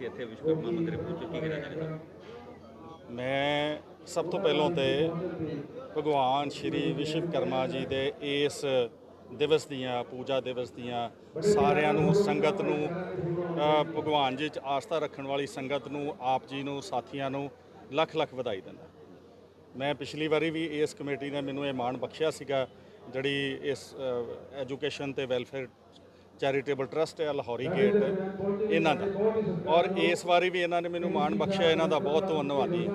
ਤੁਸੀਂ ਇੱਥੇ ਵਿਸ਼ਵਕਰਮਾ ਮੰਦਿਰ ਪਹੁੰਚੇ, ਕੀ ਕਹਿਣਾ ਚਾਹੁੰਦੇ ਸਰ ਮੈਂ ਸਭ ਤੋਂ ਪਹਿਲਾਂ ਤੇ ਭਗਵਾਨ ਸ਼੍ਰੀ ਵਿਸ਼ਵਕਰਮਾ ਜੀ ਦੇ ਇਸ ਦਿਵਸ ਦੀਆਂ, ਪੂਜਾ ਦਿਵਸ ਦੀਆਂ ਸਾਰਿਆਂ ਨੂੰ, ਸੰਗਤ ਨੂੰ ਭਗਵਾਨ ਜੀ 'ਚ ਆਸਥਾ ਰੱਖਣ ਵਾਲੀ ਸੰਗਤ ਨੂੰ, ਆਪ ਜੀ ਨੂੰ, ਸਾਥੀਆਂ ਨੂੰ ਲੱਖ ਲੱਖ ਵਧਾਈ ਦਿੰਦਾ। ਮੈਂ ਪਿਛਲੀ ਵਾਰੀ ਵੀ ਇਸ ਕਮੇਟੀ ਨੇ ਮੈਨੂੰ ਇਹ ਮਾਣ ਬਖਸ਼ਿਆ ਸੀਗਾ, ਜਿਹੜੀ ਇਸ ਐਜੂਕੇਸ਼ਨ ਤੇ ਵੈਲਫੇਅਰ ਚੈਰੀਟੇਬਲ ਟਰਸਟ ਹੈ, ਲਾਹੌਰੀ ਗੇਟ ਇਹਨਾਂ ਦਾ। ਔਰ ਇਸ ਵਾਰੀ ਵੀ ਇਹਨਾਂ ਨੇ ਮੈਨੂੰ ਮਾਣ ਬਖਸ਼ਿਆ, ਇਹਨਾਂ ਦਾ ਬਹੁਤ ਧੰਨਵਾਦੀ।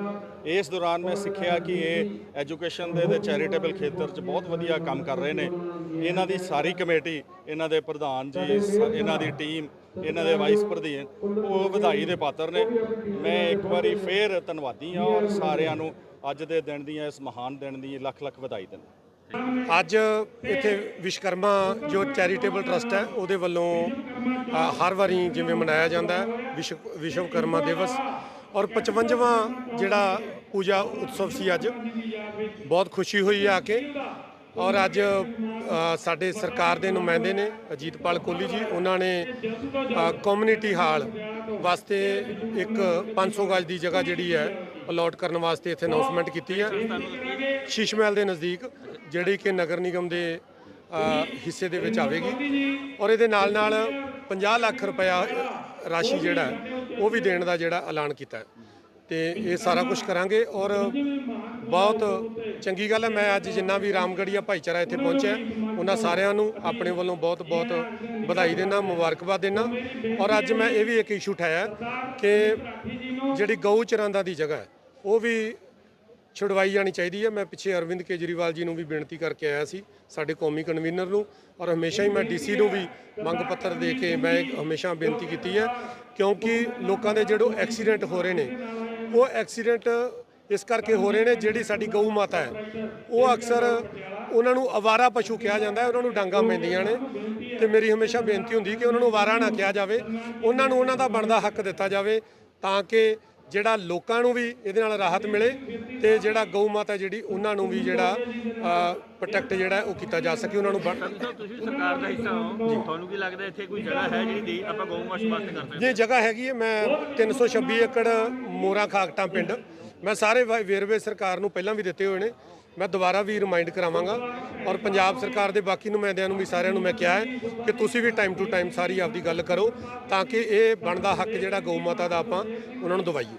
ਇਸ ਦੌਰਾਨ ਮੈਂ ਸਿੱਖਿਆ ਕਿ ਇਹ ਐਜੂਕੇਸ਼ਨ ਦੇ ਤੇ ਚੈਰੀਟੇਬਲ ਖੇਤਰ 'ਚ ਬਹੁਤ ਵਧੀਆ ਕੰਮ ਕਰ ਰਹੇ ਨੇ। ਇਹਨਾਂ ਦੀ ਸਾਰੀ ਕਮੇਟੀ, ਇਹਨਾਂ ਦੇ ਪ੍ਰਧਾਨ ਜੀ, ਸ- ਇਹਨਾਂ ਦੀ ਟੀਮ, ਇਹਨਾਂ ਦੇ ਵਾਈਸ ਪ੍ਰਧਾਨ, ਉਹ ਵਧਾਈ ਦੇ ਪਾਤਰ ਨੇ। ਮੈਂ ਇੱਕ ਵਾਰੀ ਫੇਰ ਧੰਨਵਾਦੀ ਹਾਂ ਔਰ ਸਾਰਿਆਂ ਨੂੰ ਅੱਜ ਦੇ ਦਿਨ ਦੀਆਂ, ਇਸ ਮਹਾਨ ਦਿਨ ਦੀ ਲੱਖ ਲੱਖ ਵਧਾਈ ਦਿੰਦਾ। ਅੱਜ ਇੱਥੇ ਵਿਸ਼ਕਰਮਾ ਜੋ ਚੈਰੀਟੇਬਲ ਟਰਸਟ ਹੈ, ਉਹਦੇ ਵੱਲੋਂ ਹਰ ਵਾਰੀ ਜਿਵੇਂ ਮਨਾਇਆ ਜਾਂਦਾ ਹੈ, ਵਿਸ਼ਵ, ਵਿਸ਼ਵਕਰਮਾ ਦਿਵਸ। ਔਰ 55ਵਾਂ ਜਿਹੜਾ ਪੂਜਾ ਉਤਸਵ ਸੀ ਅੱਜ, ਬਹੁਤ ਖੁਸ਼ੀ ਹੋਈ ਆ ਕੇ। ਔਰ ਅੱਜ ਸਾਡੇ ਸਰਕਾਰ ਦੇ ਨੁਮਾਇੰਦੇ ਨੇ, ਅਜੀਤਪਾਲ ਕੋਹਲੀ ਜੀ, ਉਹਨਾਂ ਨੇ ਕਮਿਊਨਿਟੀ ਹਾਲ ਵਾਸਤੇ ਇੱਕ 500 ਗਜ ਦੀ ਜਗ੍ਹਾ ਜਿਹੜੀ ਹੈ ਅਲਾਟ ਕਰਨ ਵਾਸਤੇ ਇੱਥੇ ਅਨਾਉਂਸਮੈਂਟ ਕੀਤੀ ਹੈ। ਸ਼ੀਸ਼ ਮਹਿਲ ਦੇ ਨਜ਼ਦੀਕ ਜਿਹੜੀ ਕਿ ਨਗਰ ਨਿਗਮ ਦੇ ਹਿੱਸੇ ਦੇ ਵਿੱਚ ਆਵੇਗੀ। ਔਰ ਇਹਦੇ ਨਾਲ ਨਾਲ 50 ਲੱਖ ਰੁਪਇਆ ਰਾਸ਼ੀ ਜਿਹੜਾ ਉਹ ਵੀ ਦੇਣ ਦਾ ਜਿਹੜਾ ਐਲਾਨ ਕੀਤਾ ਹੈ। ਤੇ ਇਹ ਸਾਰਾ ਕੁਝ ਕਰਾਂਗੇ ਔਰ ਬਹੁਤ ਚੰਗੀ ਗੱਲ ਹੈ। ਮੈਂ ਅੱਜ ਜਿੰਨਾ ਵੀ ਰਾਮਗੜੀਆ ਭਾਈਚਾਰਾ ਇੱਥੇ ਪਹੁੰਚਿਆ ਉਹਨਾਂ ਸਾਰਿਆਂ ਨੂੰ ਆਪਣੇ ਵੱਲੋਂ ਬਹੁਤ ਬਹੁਤ ਵਧਾਈ ਦੇਣਾ ਮੁਬਾਰਕਬਾਦ ਦੇਣਾ ਔਰ ਅੱਜ ਮੈਂ ਇਹ ਵੀ ਇੱਕ ਇਸ਼ੂ ਉਠਾਇਆ ਕਿ ਜਿਹੜੀ ਗਊ ਚਰਾਂਦਾ ਦੀ ਜਗ੍ਹਾ ਹੈ, ਉਹ ਵੀ ਛੁਡਵਾਈ ਜਾਣੀ ਚਾਹੀਦੀ ਹੈ। ਮੈਂ ਪਿੱਛੇ ਅਰਵਿੰਦ ਕੇਜਰੀਵਾਲ ਜੀ ਨੂੰ ਵੀ ਬੇਨਤੀ ਕਰਕੇ ਆਇਆ ਸੀ, ਸਾਡੇ ਕੌਮੀ ਕਨਵੀਨਰ ਨੂੰ ਔਰ ਹਮੇਸ਼ਾ ਹੀ ਮੈਂ ਡੀਸੀ ਨੂੰ ਵੀ ਮੰਗ ਪੱਤਰ ਦੇ ਕੇ ਮੈਂ ਹਮੇਸ਼ਾ ਬੇਨਤੀ ਕੀਤੀ ਹੈ, ਕਿਉਂਕਿ ਲੋਕਾਂ ਦੇ ਜਿਹੜੇ ਐਕਸੀਡੈਂਟ ਹੋ ਰਹੇ ਨੇ, ਉਹ ਐਕਸੀਡੈਂਟ ਇਸ ਕਰਕੇ ਹੋ ਰਹੇ ਨੇ ਜਿਹੜੀ ਸਾਡੀ ਗਊ ਮਾਤਾ ਹੈ। ਉਹ ਅਕਸਰ ਉਹਨਾਂ ਨੂੰ ਅਵਾਰਾ ਪਸ਼ੂ ਕਿਹਾ ਜਾਂਦਾ ਹੈ, ਉਹਨਾਂ ਨੂੰ ਡਾਂਗਾ ਪੈਂਦੀਆਂ ਨੇ ਤੇ ਮੇਰੀ ਹਮੇਸ਼ਾ ਬੇਨਤੀ ਹੁੰਦੀ ਕਿ ਉਹਨਾਂ ਨੂੰ ਅਵਾਰਾ ਨਾ ਕਿਹਾ ਜਾਵੇ। ਉਹਨਾਂ ਨੂੰ ਉਹਨਾਂ ਦਾ ਬਣਦਾ ਹੱਕ ਦਿੱਤਾ ਜਾਵੇ ਤਾਂ ਕਿ ਜਿਹੜਾ ਲੋਕਾਂ ਨੂੰ ਵੀ ਇਹਦੇ ਨਾਲ ਰਾਹਤ ਮਿਲੇ ਤੇ ਜਿਹੜਾ ਗਊ ਮਾਤਾ ਜਿਹੜੀ ਉਹਨਾਂ ਨੂੰ ਵੀ ਜਿਹੜਾ ਪ੍ਰੋਟੈਕਟ ਜਿਹੜਾ ਉਹ ਕੀਤਾ ਜਾ ਸਕੇ ਉਹਨਾਂ ਨੂੰ ਤੁਸੀਂ ਸਰਕਾਰ ਦਾ ਹਿੱਸਾ ਹੋ। ਤੁਹਾਨੂੰ ਕੀ ਲੱਗਦਾ ਇੱਥੇ ਕੋਈ ਜਗ੍ਹਾ ਹੈ ਜਿਹੜੀ ਆਪਾਂ ਗਊ ਮਾਸ਼ ਵਾਸਤੇ ਕਰ ਸਕਦੇ ਜੇ ਜਗ੍ਹਾ ਹੈਗੀ ਹੈ। ਮੈਂ 326 ਏਕੜ ਮੋਰਾ ਖਾਕਟਾਂ ਪਿੰਡ। ਮੈਂ ਸਾਰੇ ਵੇਰਵੇ ਸਰਕਾਰ ਨੂੰ ਪਹਿਲਾਂ ਵੀ ਦਿੱਤੇ ਹੋਏ ਨੇ। ਮੈਂ ਦੁਬਾਰਾ ਵੀ ਰਿਮਾਈਂਡ ਕਰਾਵਾਂਗਾ ਔਰ ਪੰਜਾਬ ਸਰਕਾਰ ਦੇ ਬਾਕੀ ਨੁਮਾਇੰਦਿਆਂ ਨੂੰ ਵੀ ਸਾਰਿਆਂ ਨੂੰ ਮੈਂ ਕਿਹਾ ਹੈ ਕਿ ਤੁਸੀਂ ਵੀ ਟਾਈਮ ਟੂ ਟਾਈਮ ਸਾਰੀ ਆਪਦੀ ਗੱਲ ਕਰੋ ਤਾਂ ਕਿ ਇਹ ਬਣਦਾ ਹੱਕ ਜਿਹੜਾ ਗਊ ਮਾਤਾ ਦਾ ਆਪਾਂ ਉਹਨਾਂ ਨੂੰ ਦਵਾਈਏ।